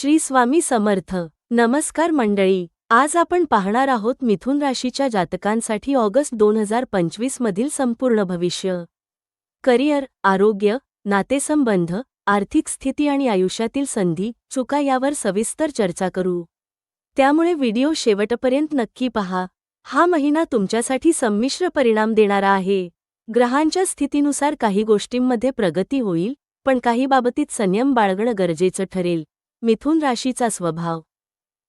श्री स्वामी समर्थ. नमस्कार मंडळी. आज आपण पाहणार आहोत मिथुन राशीच्या जातकांसाठी ऑगस्ट दोन हजार पंचवीस मधील संपूर्ण भविष्य. करिअर आरोग्य नातेसंबंध आर्थिक स्थिती आणि आयुष्यातील संधी चुका यावर सविस्तर चर्चा करू. त्यामुळे व्हिडिओ शेवटपर्यंत नक्की पहा. हा महिना तुमच्यासाठी संमिश्र परिणाम देणारा आहे. ग्रहांच्या स्थितीनुसार काही गोष्टींमध्ये प्रगती होईल पण काही बाबतीत संयम बाळगणं गरजेचं ठरेल. मिथुन राशीचा स्वभाव.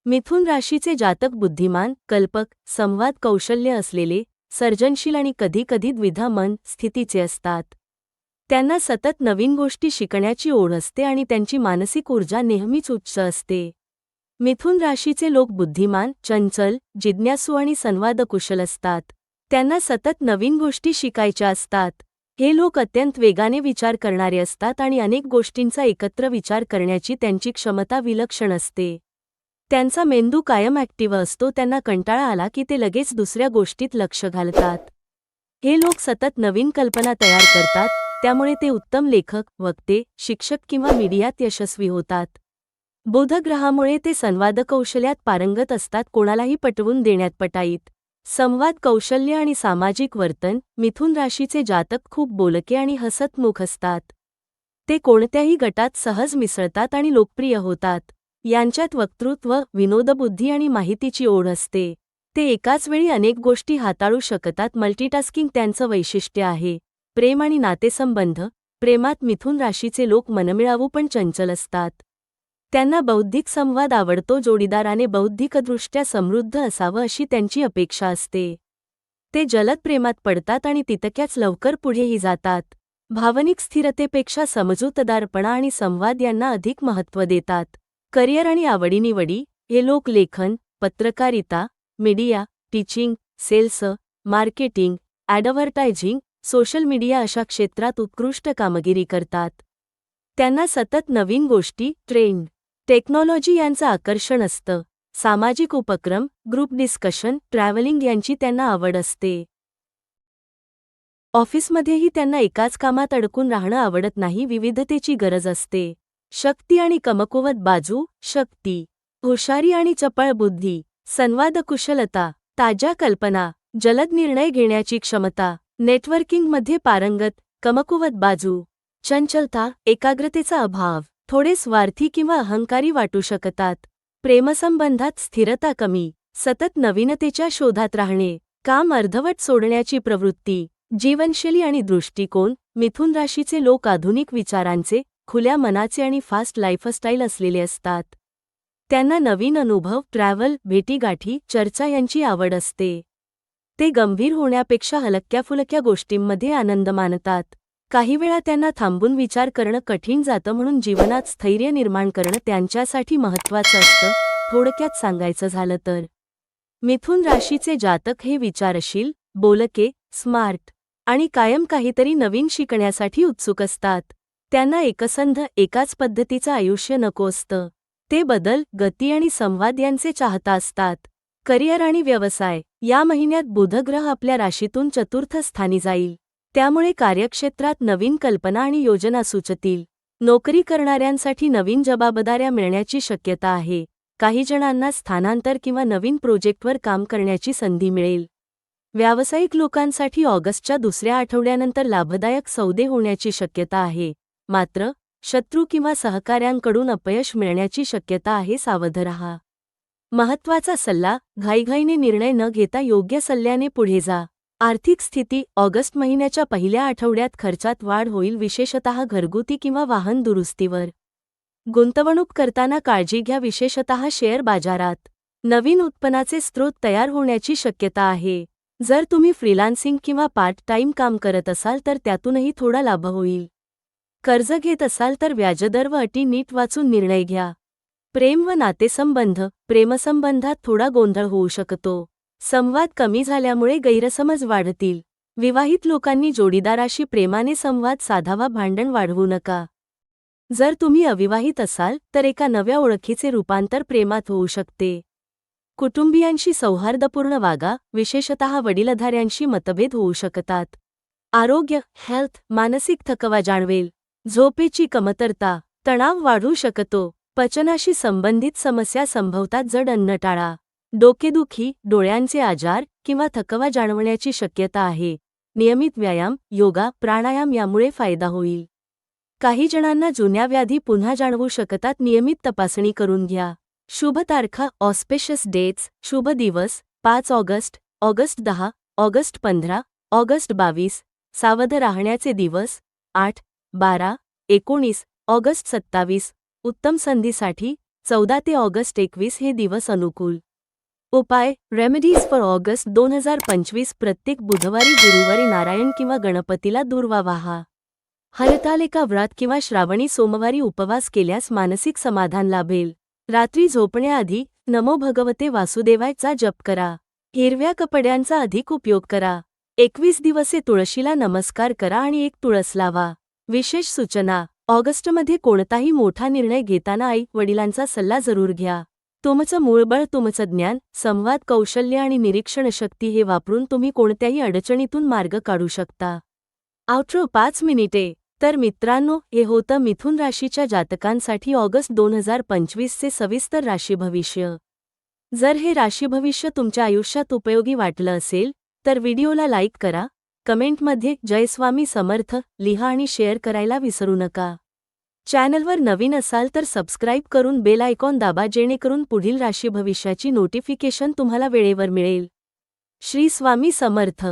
मिथुन राशीचे जातक बुद्धिमान कल्पक संवाद कौशल्य असलेले सर्जनशील आणि कधीकधी द्विधा मन स्थितीचे असतात. त्यांना सतत नवीन गोष्टी शिकण्याची ओढ असते आणि त्यांची मानसिक ऊर्जा नेहमीच उच्च असते. मिथुन राशीचे लोक बुद्धिमान चंचल जिज्ञासू आणि संवादकुशल असतात. त्यांना सतत नवीन गोष्टी शिकायच्या असतात. हे लोक अत्यंत वेगाने विचार करणारे असतात आणि अनेक गोष्टींचा एकत्र विचार करण्याची त्यांची क्षमता विलक्षण असते. त्यांचा मेंदू कायम ॲक्टिव्ह असतो त्यांना कंटाळा आला की ते लगेच दुसऱ्या गोष्टीत लक्ष घालतात. हे लोक सतत नवीन कल्पना तयार करतात त्यामुळे ते उत्तम लेखक वक्ते शिक्षक किंवा मीडियात यशस्वी होतात. बोधग्रहामुळे ते संवादकौशल्यात पारंगत असतात कोणालाही पटवून देण्यात पटाईत. संवाद कौशल्य आणि सामाजिक वर्तन मिथुन राशीचे जातक खूप बोलके आणि हसतमुख असतात. ते कोणत्याही गटात सहज मिसळतात आणि लोकप्रिय होतात. यांच्यात वक्तृत्व विनोदबुद्धी आणि माहितीची ओढ असते. ते एकाच वेळी अनेक गोष्टी हाताळू शकतात. मल्टीटास्किंग त्यांचं वैशिष्ट्य आहे. प्रेम आणि नातेसंबंध प्रेमात मिथुन राशीचे लोक मनमिळावू पण चंचल असतात. त्यांना बौद्धिक संवाद आवडतो जोडीदाराने बौद्धिकदृष्ट्या समृद्ध असावं अशी त्यांची अपेक्षा असते. ते जलद प्रेमात पडतात आणि तितक्याच लवकर पुढेही जातात. भावनिक स्थिरतेपेक्षा समजूतदारपणा आणि संवाद यांना अधिक महत्त्व देतात. करिअर आणि आवडीनिवडी हे लोक लेखन पत्रकारिता media teaching sales marketing advertising social media अशा क्षेत्रात उत्कृष्ट कामगिरी करतात. त्यांना सतत नवीन गोष्टी ट्रेंड टेक्नॉलॉजी यांचं आकर्षण असतं. सामाजिक उपक्रम ग्रुप डिस्कशन ट्रॅव्हलिंग यांची त्यांना आवड असते. ऑफिसमध्येही त्यांना एकाच कामात अडकून राहणं आवडत नाही विविधतेची गरज असते. शक्ती आणि कमकुवत बाजू शक्ती हुशारी आणि चपळ बुद्धी संवादकुशलता ताज्या कल्पना जलद निर्णय घेण्याची क्षमता नेटवर्किंगमध्ये पारंगत कमकुवत बाजू चंचलता एकाग्रतेचा अभाव. थोडे स्वार्थी किंवा अहंकारी वाटू शकतात. प्रेमसंबंधात स्थिरता कमी सतत नवीनतेच्या शोधात राहणे काम अर्धवट सोडण्याची प्रवृत्ती जीवनशैली आणि दृष्टिकोन मिथुन राशीचे लोक आधुनिक विचारांचे खुल्या मनाचे आणि फास्ट लाईफस्टाईल असलेले असतात. त्यांना नवीन अनुभव ट्रॅव्हल भेटीगाठी चर्चा यांची आवड असते. ते गंभीर होण्यापेक्षा हलक्याफुलक्या गोष्टींमध्ये आनंद मानतात. काही वेळा त्यांना थांबून विचार करणं कठीण जातं म्हणून जीवनात स्थैर्य निर्माण करणं त्यांच्यासाठी महत्त्वाचं असतं थोडक्यात सांगायचं झालं तर. मिथुन राशीचे जातक हे विचारशील बोलके स्मार्ट आणि कायम काहीतरी नवीन शिकण्यासाठी उत्सुक असतात. त्यांना एकसंध एकाच पद्धतीचं आयुष्य नको असतं. ते बदल गती आणि संवाद यांचे चाहता असतात. करिअर आणि व्यवसाय या महिन्यात बुधग्रह आपल्या राशीतून चतुर्थ स्थानी जाईल. त्यामुळे कार्यक्षेत्रात नवीन कल्पना आणि योजना सुचतील. नोकरी करणाऱ्यांसाठी नवीन जबाबदाऱ्या मिळण्याची शक्यता आहे. काही जणांना स्थानांतर किंवा नवीन प्रोजेक्टवर काम करण्याची संधी मिळेल. व्यावसायिक लोकांसाठी ऑगस्टच्या दुसऱ्या आठवड्यानंतर लाभदायक सौदे होण्याची शक्यता आहे. मात्र शत्रू किंवा सहकाऱ्यांकडून अपयश मिळण्याची शक्यता आहे सावध रहा. महत्त्वाचा सल्ला घाईघाईने निर्णय न घेता योग्य सल्ल्याने पुढे जा. आर्थिक स्थिती ऑगस्ट महिन्याच्या पहिल्या आठवड्यात खर्चात वाढ होईल विशेषतः घरगुती किंवा वाहन दुरुस्तीवर. गुंतवणूक करताना काळजी घ्या विशेषतः शेअर बाजारात. नवीन उत्पन्नाचे स्रोत तयार होण्याची शक्यता आहे. जर तुम्ही फ्रीलान्सिंग किंवा पार्ट टाइम काम करत असाल तर त्यातूनही थोडा लाभ होईल. कर्ज घेत असाल तर व्याजदर व अटी नीट वाचून निर्णय घ्या. प्रेम व नातेसंबंध प्रेमसंबंधात थोडा गोंधळ होऊ शकतो. संवाद कमी झाल्यामुळे गैरसमज वाढतील. विवाहित लोकांनी जोडीदाराशी प्रेमाने संवाद साधावा भांडण वाढवू नका. जर तुम्ही अविवाहित असाल तर एका नव्या ओळखीचे रूपांतर प्रेमात होऊ शकते. कुटुंबियांशी सौहार्दपूर्ण वागा विशेषतः वडीलधाऱ्यांशी मतभेद होऊ शकतात. आरोग्य हेल्थ मानसिक थकवा जाणवेल. झोपेची कमतरता तणाव वाढू शकतो. पचनाशी संबंधित समस्या संभवतात जड अन्न टाळा डोकेदुखी डोळ्यांचे आजार किंवा थकवा जाणवण्याची शक्यता आहे. नियमित व्यायाम योगा प्राणायाम यामुळे फायदा होईल. काही जणांना जुन्या व्याधी पुन्हा जाणवू शकतात. नियमित तपासणी करून घ्या. शुभ तारखा ऑस्पेशस डेट्स शुभ दिवस पाच ऑगस्ट ऑगस्ट दहा ऑगस्ट पंधरा ऑगस्ट बावीस सावध राहण्याचे दिवस आठ बारा एकोणीस ऑगस्ट सत्तावीस उत्तम संधीसाठी चौदा ते ऑगस्ट एकवीस हे दिवस अनुकूल. उपाय रेमेडीज फॉर ऑगस्ट दोन हजार पंचवीस प्रत्येक बुधवारी गुरुवारी नारायण किंवा गणपतीला दुर्वा वाहा हरतालिका व्रत किंवा श्रावणी सोमवारी उपवास केल्यास मानसिक समाधान लाभेल. रात्री झोपण्याआधी नमो भगवते वासुदेवायचा जप करा. हिरव्या कपड्यांचा अधिक उपयोग करा. एकवीस दिवसे तुळशीला नमस्कार करा आणि एक तुळस लावा. विशेष सूचना ऑगस्टमध्ये कोणताही मोठा निर्णय घेताना आई वडिलांचा सल्ला जरूर घ्या. तुमचं मूळबळ तुमचं ज्ञान संवाद कौशल्य आणि निरीक्षणशक्ती हे वापरून तुम्ही कोणत्याही अडचणीतून मार्ग काढू शकता. आउट्रो पाच मिनिटे. तर मित्रांनो हे होतं मिथुन राशीच्या जातकांसाठी ऑगस्ट दोन हजार पंचवीसचे सविस्तर राशी भविष्य. जर हे राशी भविष्य तुमच्या आयुष्यात उपयोगी वाटलं असेल तर व्हिडिओला लाईक करा कमेंटमध्ये जयस्वामी समर्थ लिहा आणि शेअर करायला विसरू नका. चॅनलवर नवीन असाल तर सबस्क्राईब करून बेल आयकॉन दाबा जेणेकरून पुढील राशी भविष्याची नोटिफिकेशन तुम्हाला वेळेवर मिळेल. श्री स्वामी समर्थ.